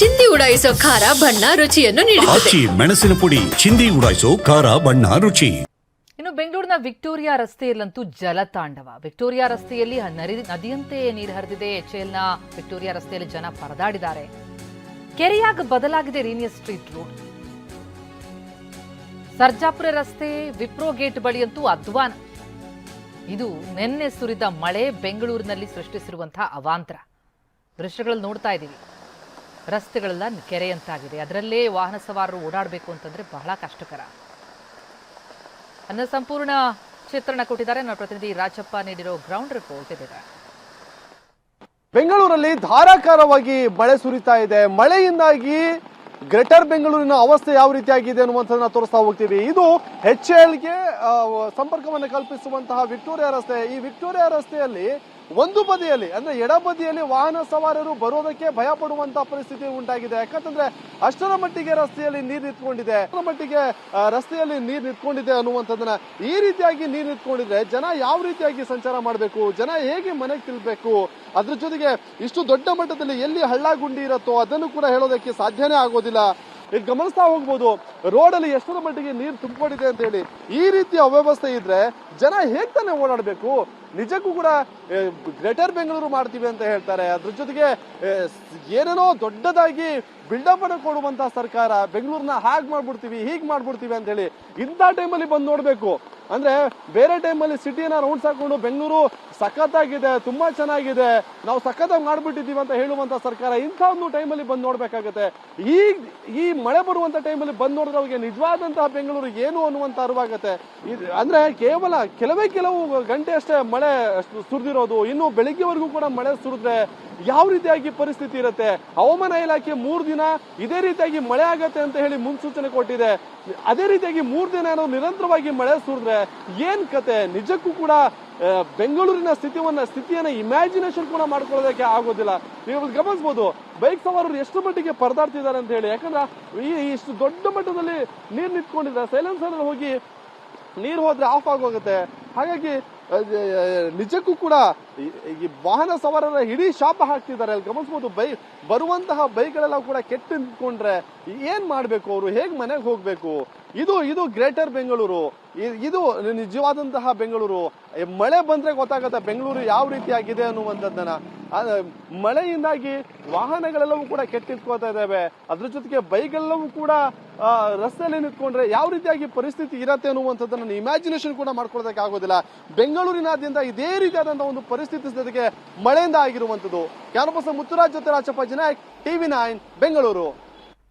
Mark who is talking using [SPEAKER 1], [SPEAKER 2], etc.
[SPEAKER 1] ಚಿಂದಿ ಉಡಾಯಿಸೋ ಖಾರ ಬಣ್ಣ ರುಚಿಯನ್ನು ನೀಡುತ್ತದೆ.
[SPEAKER 2] ಆಚಿ ಮೆಣಸಿನ ಪುಡಿ ಚಿಂದಿ ಉಡಾಯಿಸೋ ಖಾರ ಬಣ್ಣ ರುಚಿ.
[SPEAKER 3] ಇನ್ನು ಬೆಂಗಳೂರಿನ ವಿಕ್ಟೋರಿಯಾ ರಸ್ತೆಯಲ್ಲಂತೂ ಜಲತಾಂಡವ ವಿಕ್ಟೋರಿಯಾ ರಸ್ತೆಯಲ್ಲಿ ನರಿ- ನದಿಯಂತೆ ನೀರು ಹರಿದಿದೆ. ಎಚ್ಎಲ್ನ ವಿಕ್ಟೋರಿಯಾ ರಸ್ತೆಯಲ್ಲಿ ಜನ ಪರದಾಡಿದ್ದಾರೆ. ಕೆರೆಯಾಗ ಬದಲಾಗಿದೆ ರೀನಿಯ ಸ್ಟ್ರೀಟ್ ರೋಡ್. ಸರ್ಜಾಪುರ ರಸ್ತೆ ವಿಪ್ರೋ ಗೇಟ್ ಬಳಿಯಂತೂ ಅಧ್ವಾನ. ಇದು ನಿನ್ನೆ ಸುರಿದ ಮಳೆ ಬೆಂಗಳೂರಿನಲ್ಲಿ ಸೃಷ್ಟಿಸಿರುವಂತಹ ಅವಾಂತರ. ದೃಶ್ಯಗಳಲ್ಲಿ ನೋಡ್ತಾ ಇದ್ದೀವಿ. ರಸ್ತೆಗಳೆಲ್ಲ ಕೆರೆಯಂತಾಗಿದೆ. ಅದರಲ್ಲೇ ವಾಹನ ಸವಾರರು ಓಡಾಡಬೇಕು ಅಂತಂದ್ರೆ ಬಹಳ ಕಷ್ಟಕರ. ಅನ್ನ ಸಂಪೂರ್ಣ ಚಿತ್ರಣ ಕೊಟ್ಟಿದ್ದಾರೆ. ನಮ್ಮ ಪ್ರತಿನಿಧಿ ರಾಜಪ್ಪ ನೀಡಿರೋ ಗ್ರೌಂಡ್ ರಿಪೋರ್ಟ್ ಇದಿದೆ
[SPEAKER 4] ಬೆಂಗಳೂರಲ್ಲಿ ಧಾರಾಕಾರವಾಗಿ ಮಳೆ ಸುರಿತಾ ಇದೆ. ಮಳೆಯಿಂದಾಗಿ ಗ್ರೇಟರ್ ಬೆಂಗಳೂರಿನ ಅವಸ್ಥೆ ಯಾವ ರೀತಿಯಾಗಿದೆ ಅನ್ನುವಂಥದ್ದನ್ನ ತೋರಿಸ್ತಾ ಹೋಗ್ತೀವಿ. ಇದು ಎಚ್ ಎಲ್ಗೆ ಸಂಪರ್ಕವನ್ನು ಕಲ್ಪಿಸುವಂತಹ ವಿಕ್ಟೋರಿಯಾ ರಸ್ತೆ. ಈ ವಿಕ್ಟೋರಿಯಾ ರಸ್ತೆಯಲ್ಲಿ ಒಂದು ಬದಿಯಲ್ಲಿ, ಅಂದ್ರೆ ಎಡಬದಿಯಲ್ಲಿ ವಾಹನ ಸವಾರರು ಬರೋದಕ್ಕೆ ಭಯ ಪಡುವಂತಹ ಪರಿಸ್ಥಿತಿ ಉಂಟಾಗಿದೆ. ಯಾಕಂತಂದ್ರೆ ಅಷ್ಟರ ಮಟ್ಟಿಗೆ ರಸ್ತೆಯಲ್ಲಿ ನೀರು ನಿಂತ್ಕೊಂಡಿದೆ. ಅಷ್ಟರ ಮಟ್ಟಿಗೆ ರಸ್ತೆಯಲ್ಲಿ ನೀರು ನಿಂತ್ಕೊಂಡಿದೆ ಅನ್ನುವಂಥದ್ದನ್ನ ಈ ರೀತಿಯಾಗಿ ನೀರು ನಿಂತ್ಕೊಂಡಿದ್ರೆ ಜನ ಯಾವ ರೀತಿಯಾಗಿ ಸಂಚಾರ ಮಾಡಬೇಕು? ಜನ ಹೇಗೆ ಮನೆಗೆ ತಿಳ್ಬೇಕು ಅದ್ರ ಜೊತೆಗೆ ಇಷ್ಟು ದೊಡ್ಡ ಮಟ್ಟದಲ್ಲಿ ಎಲ್ಲಿ ಹಳ್ಳ ಗುಂಡಿ ಇರುತ್ತೋ ಅದನ್ನು ಕೂಡ ಹೇಳೋದಕ್ಕೆ ಸಾಧ್ಯನೇ ಆಗೋದಿಲ್ಲ. ಈಗ ಗಮನಿಸ್ತಾ ಹೋಗ್ಬೋದು, ರೋಡಲ್ಲಿ ಎಷ್ಟರ ಮಟ್ಟಿಗೆ ನೀರು ತುಂಬಿಕೊಂಡಿದೆ ಅಂತ ಹೇಳಿ. ಈ ರೀತಿ ಅವ್ಯವಸ್ಥೆ ಇದ್ರೆ ಜನ ಹೇಗ್ ತಾನೇ ಓಡಾಡಬೇಕು? ನಿಜಕ್ಕೂ ಕೂಡ ಗ್ರೇಟರ್ ಬೆಂಗಳೂರು ಮಾಡ್ತೀವಿ ಅಂತ ಹೇಳ್ತಾರೆ. ಅದ್ರ ಜೊತೆಗೆ ಏನೇನೋ ದೊಡ್ಡದಾಗಿ ಬಿಲ್ಡಪ್ ಅನ್ನು ಕೊಡುವಂತ ಸರ್ಕಾರ ಬೆಂಗಳೂರನ್ನ ಹಾಗೆ ಮಾಡ್ಬಿಡ್ತೀವಿ, ಹೀಗ್ ಮಾಡ್ಬಿಡ್ತೀವಿ ಅಂತ ಹೇಳಿ ಇಂಥ ಟೈಮಲ್ಲಿ ಬಂದು ನೋಡಬೇಕು. ಅಂದ್ರೆ ಬೇರೆ ಟೈಮಲ್ಲಿ ಸಿಟಿಯನ್ನ ರೌಂಡ್ಸ್ ಹಾಕೊಂಡು ಬೆಂಗಳೂರು ಸಖತ್ತಾಗಿದೆ, ತುಂಬಾ ಚೆನ್ನಾಗಿದೆ. ನಾವು ಸಖತ್ತಾಗಿ ಮಾಡ್ಬಿಟ್ಟಿದೀವಿ ಅಂತ ಹೇಳುವಂತ ಸರ್ಕಾರ ಇಂಥ ಒಂದು ಟೈಮಲ್ಲಿ ಬಂದು ನೋಡ್ಬೇಕಾಗತ್ತೆ. ಈ ಈ ಮಳೆ ಬರುವಂತ ಟೈಮಲ್ಲಿ ಬಂದು ನೋಡಿದ್ರೆ ಅವ್ರಿಗೆ ನಿಜವಾದಂತಹ ಬೆಂಗಳೂರು ಏನು ಅನ್ನುವಂತ ಅರಿವಾಗತ್ತೆ. ಅಂದ್ರೆ ಕೇವಲ ಕೆಲವೇ ಕೆಲವು ಗಂಟೆ ಅಷ್ಟೇ ಮಳೆ ಸುರಿದಿರೋದು, ಇನ್ನು ಬೆಳಿಗ್ಗೆವರೆಗೂ ಕೂಡ ಮಳೆ ಸುರಿದ್ರೆ ಯಾವ ರೀತಿಯಾಗಿ ಪರಿಸ್ಥಿತಿ ಇರುತ್ತೆ? ಹವಾಮಾನ ಇಲಾಖೆ ಮೂರು ದಿನ ಇದೇ ರೀತಿಯಾಗಿ ಮಳೆ ಆಗತ್ತೆ ಅಂತ ಹೇಳಿ ಮುನ್ಸೂಚನೆ ಕೊಟ್ಟಿದೆ. ಅದೇ ರೀತಿಯಾಗಿ ಮೂರು ದಿನ ನಾವು ನಿರಂತರವಾಗಿ ಮಳೆ ಸುರಿದ್ರೆ ಏನ್ ಕತೆ? ನಿಜಕ್ಕೂ ಕೂಡ ಬೆಂಗಳೂರಿನ ಸ್ಥಿತಿಯನ್ನ ಸ್ಥಿತಿಯನ್ನ ಇಮ್ಯಾಜಿನೇಷನ್ ಕೂಡ ಮಾಡ್ಕೊಳ್ಳೋದಕ್ಕೆ ಆಗೋದಿಲ್ಲ. ನೀವು ಗಮನಿಸಬಹುದು ಬೈಕ್ ಸವಾರರು ಎಷ್ಟು ಮಟ್ಟಿಗೆ ಪರದಾಡ್ತಿದ್ದಾರೆ ಅಂತ ಹೇಳಿ. ಯಾಕಂದ್ರೆ ಈ ಇಷ್ಟು ದೊಡ್ಡ ಮಟ್ಟದಲ್ಲಿ ನೀರು ನಿಂತ್ಕೊಂಡಿದ್ದಾರೆ ಸೈಲೆನ್ಸರ್ ಹೋಗಿ ನೀರು ಹೋದ್ರೆ ಆಫ್ ಆಗೋಗುತ್ತೆ. ಹಾಗಾಗಿ ನಿಜಕ್ಕೂ ಕೂಡ ಈ- ವಾಹನ ಸವಾರರ ಇಡೀ ಶಾಪ ಹಾಕ್ತಿದ್ದಾರೆ. ಅಲ್ಲಿ ಗಮನಿಸಬಹುದು ಬೈ ಬರುವಂತಹ ಬೈಕ್ಗಳೆಲ್ಲ ಕೂಡ ಕೆಟ್ಟು ನಿಂತ್ಕೊಂಡ್ರೆ ಏನ್ ಮಾಡ್ಬೇಕು ಅವರು? ಹೇಗ್ ಮನೆಗೆ ಹೋಗ್ಬೇಕು? ಇದು ಇದು ಗ್ರೇಟರ್ ಬೆಂಗಳೂರು. ಇದು ನಿಜವಾದಂತಹ ಬೆಂಗಳೂರು. ಮಳೆ ಬಂದ್ರೆ ಗೊತ್ತಾಗತ್ತೆ ಬೆಂಗಳೂರು ಯಾವ ರೀತಿಯಾಗಿದೆ ಅನ್ನುವಂಥದ್ದನ್ನ. ಮಳೆಯಿಂದಾಗಿ ವಾಹನಗಳೆಲ್ಲವೂ ಕೂಡ ಕೆಟ್ಟು ನಿಂತ್ಕೋತಾ ಇದ್ದಾವೆ ಅದ್ರ ಜೊತೆಗೆ ಬೈಕ್ಗಳೆಲ್ಲವೂ ಕೂಡ ರಸ್ತೆಯಲ್ಲಿ ನಿಂತ್ಕೊಂಡ್ರೆ ಯಾವ ರೀತಿಯಾಗಿ ಪರಿಸ್ಥಿತಿ ಇರತ್ತೆ ಅನ್ನುವಂಥದ್ದನ್ನು ಇಮ್ಯಾಜಿನೇಷನ್ ಕೂಡ ಮಾಡ್ಕೊಳ್ಳೋದಕ್ಕೆ ಆಗೋದಿಲ್ಲ ಬೆಂಗಳೂರಿನಾದ್ಯಂತ ಇದೇ ರೀತಿಯಾದಂತಹ ಒಂದು ಪರಿಸ್ಥಿತಿ ಜೊತೆಗೆ ಮಳೆಯಿಂದ ಆಗಿರುವಂಥದ್ದು. ಕ್ಯಾನ್ಪಸ್ ಮುತ್ತುರಾಜ್ ಜೊತೆ ರಾಜಪ್ಪ ಟಿವಿ ನೈನ್ ಬೆಂಗಳೂರು.